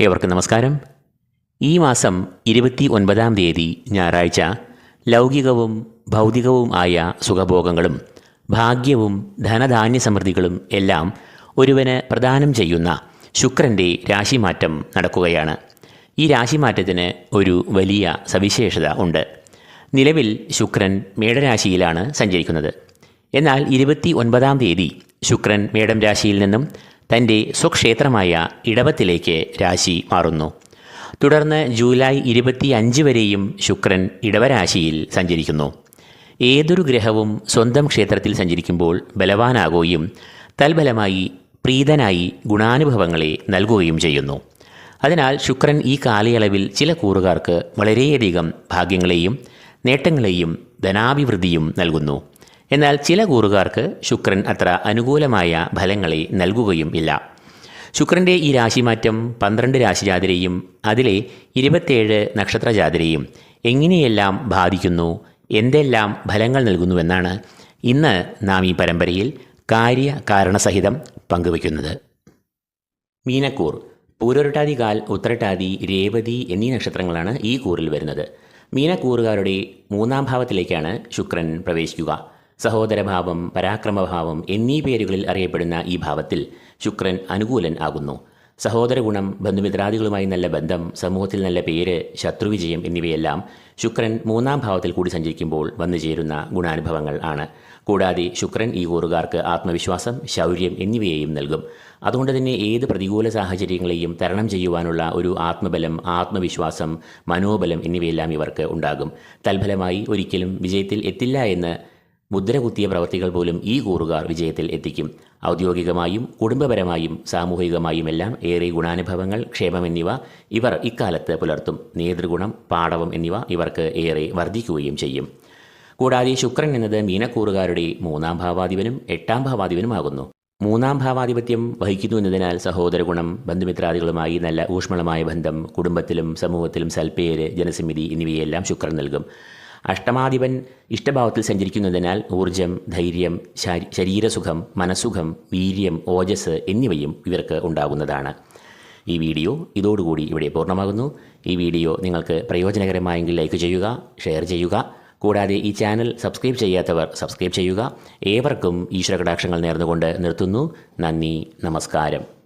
ഏവർക്കും നമസ്കാരം. ഈ മാസം ഇരുപത്തി ഒൻപതാം തീയതി ഞായറാഴ്ച ലൗകികവും ഭൗതികവും ആയ സുഖഭോഗങ്ങളും ഭാഗ്യവും ധനധാന്യ സമൃദ്ധികളും എല്ലാം ഒരുവന് പ്രദാനം ചെയ്യുന്ന ശുക്രന്റെ രാശിമാറ്റം നടക്കുകയാണ്. ഈ രാശിമാറ്റത്തിന് ഒരു വലിയ സവിശേഷത ഉണ്ട്. നിലവിൽ ശുക്രൻ മേടരാശിയിലാണ് സഞ്ചരിക്കുന്നത്. എന്നാൽ ഇരുപത്തി ഒൻപതാം തീയതി ശുക്രൻ മേടം രാശിയിൽ നിന്നും തന്റെ സ്വക്ഷേത്രമായ ഇടവത്തിലേക്ക് രാശി മാറുന്നു. തുടർന്ന് ജൂലൈ ഇരുപത്തി അഞ്ച് വരെയും ശുക്രൻ ഇടവരാശിയിൽ സഞ്ചരിക്കുന്നു. ഏതൊരു ഗ്രഹവും സ്വന്തം ക്ഷേത്രത്തിൽ സഞ്ചരിക്കുമ്പോൾ ബലവാനാകുകയും തൽബലമായി പ്രീതനായി ഗുണാനുഭവങ്ങളെ നൽകുകയും ചെയ്യുന്നു. അതിനാൽ ശുക്രൻ ഈ കാലയളവിൽ ചില കൂറുകാർക്ക് വളരെയധികം ഭാഗ്യങ്ങളെയും നേട്ടങ്ങളെയും ധനാഭിവൃദ്ധിയും നൽകുന്നു. എന്നാൽ ചില കൂറുകാർക്ക് ശുക്രൻ അത്ര അനുകൂലമായ ഫലങ്ങളെ നൽകുകയും ഇല്ല. ശുക്രന്റെ ഈ രാശിമാറ്റം പന്ത്രണ്ട് രാശിജാതിരെയും അതിലെ ഇരുപത്തേഴ് നക്ഷത്രജാതിരെയും എങ്ങനെയെല്ലാം ബാധിക്കുന്നു എന്തെല്ലാം ഫലങ്ങൾ നൽകുന്നുവെന്നാണ് ഇന്ന് നാം ഈ പരമ്പരയിൽ കാര്യ കാരണസഹിതം പങ്കുവയ്ക്കുന്നത്. മീനക്കൂർ പൂരൊരട്ടാതി കാൽ ഉത്തരട്ടാതി രേവതി എന്നീ നക്ഷത്രങ്ങളാണ് ഈ കൂറിൽ വരുന്നത്. മീനക്കൂറുകാരുടെ മൂന്നാം ഭാവത്തിലേക്കാണ് ശുക്രൻ പ്രവേശിക്കുക. സഹോദരഭാവം പരാക്രമഭാവം എന്നീ പേരുകളിൽ അറിയപ്പെടുന്ന ഈ ഭാവത്തിൽ ശുക്രൻ അനുകൂലൻ ആകുന്നു. സഹോദര ഗുണം ബന്ധുമിത്രാദികളുമായി നല്ല ബന്ധം സമൂഹത്തിൽ നല്ല പേര് ശത്രുവിജയം എന്നിവയെല്ലാം ശുക്രൻ മൂന്നാം ഭാവത്തിൽ കൂടി സഞ്ചരിക്കുമ്പോൾ വന്നു ചേരുന്ന ഗുണാനുഭവങ്ങൾ ആണ്. കൂടാതെ ശുക്രൻ ഈ കൂറുകാർക്ക് ആത്മവിശ്വാസം ശൗര്യം എന്നിവയെയും നൽകും. അതുകൊണ്ട് തന്നെ ഏത് പ്രതികൂല സാഹചര്യങ്ങളെയും തരണം ചെയ്യുവാനുള്ള ഒരു ആത്മബലം ആത്മവിശ്വാസം മനോബലം എന്നിവയെല്ലാം ഇവർക്ക് ഉണ്ടാകും. തൽഫലമായി ഒരിക്കലും വിജയത്തിൽ എത്തില്ല എന്ന് മുദ്ര പ്രവൃത്തികൾ പോലും ഈ കൂറുകാർ വിജയത്തിൽ എത്തിക്കും. ഔദ്യോഗികമായും കുടുംബപരമായും സാമൂഹികമായും എല്ലാം ഏറെ ഗുണാനുഭവങ്ങൾ ക്ഷേമം എന്നിവ ഇവർ ഇക്കാലത്ത് പുലർത്തും. നേതൃഗുണം പാടവം എന്നിവ ഇവർക്ക് ഏറെ വർദ്ധിക്കുകയും ചെയ്യും. കൂടാതെ ശുക്രൻ എന്നത് മീനക്കൂറുകാരുടെ മൂന്നാം ഭാവാധിപനും എട്ടാം ഭാവാധിപനുമാകുന്നു. മൂന്നാം ഭാവാധിപത്യം വഹിക്കുന്നു എന്നതിനാൽ സഹോദരഗുണം ബന്ധുമിത്രാദികളുമായി നല്ല ഊഷ്മളമായ ബന്ധം കുടുംബത്തിലും സമൂഹത്തിലും സൽപ്പേര് ജനസമിതി എന്നിവയെല്ലാം ശുക്രൻ നൽകും. അഷ്ടമാധിപൻ ഇഷ്ടഭാവത്തിൽ സഞ്ചരിക്കുന്നതിനാൽ ഊർജം ധൈര്യം ശാരീ- ശരീരസുഖം മനസ്സുഖം വീര്യം ഓജസ് എന്നിവയും ഇവർക്ക് ഉണ്ടാകുന്നതാണ്. ഈ വീഡിയോ ഇതോടുകൂടി ഇവിടെ പൂർണമാകുന്നു. ഈ വീഡിയോ നിങ്ങൾക്ക് പ്രയോജനകരമായെങ്കിൽ ലൈക്ക് ചെയ്യുക ഷെയർ ചെയ്യുക. കൂടാതെ ഈ ചാനൽ സബ്സ്ക്രൈബ് ചെയ്യാത്തവർ സബ്സ്ക്രൈബ് ചെയ്യുക. ഏവർക്കും ഈശ്വര കടാക്ഷങ്ങൾ നേർന്നുകൊണ്ട് നിർത്തുന്നു. നന്ദി നമസ്കാരം.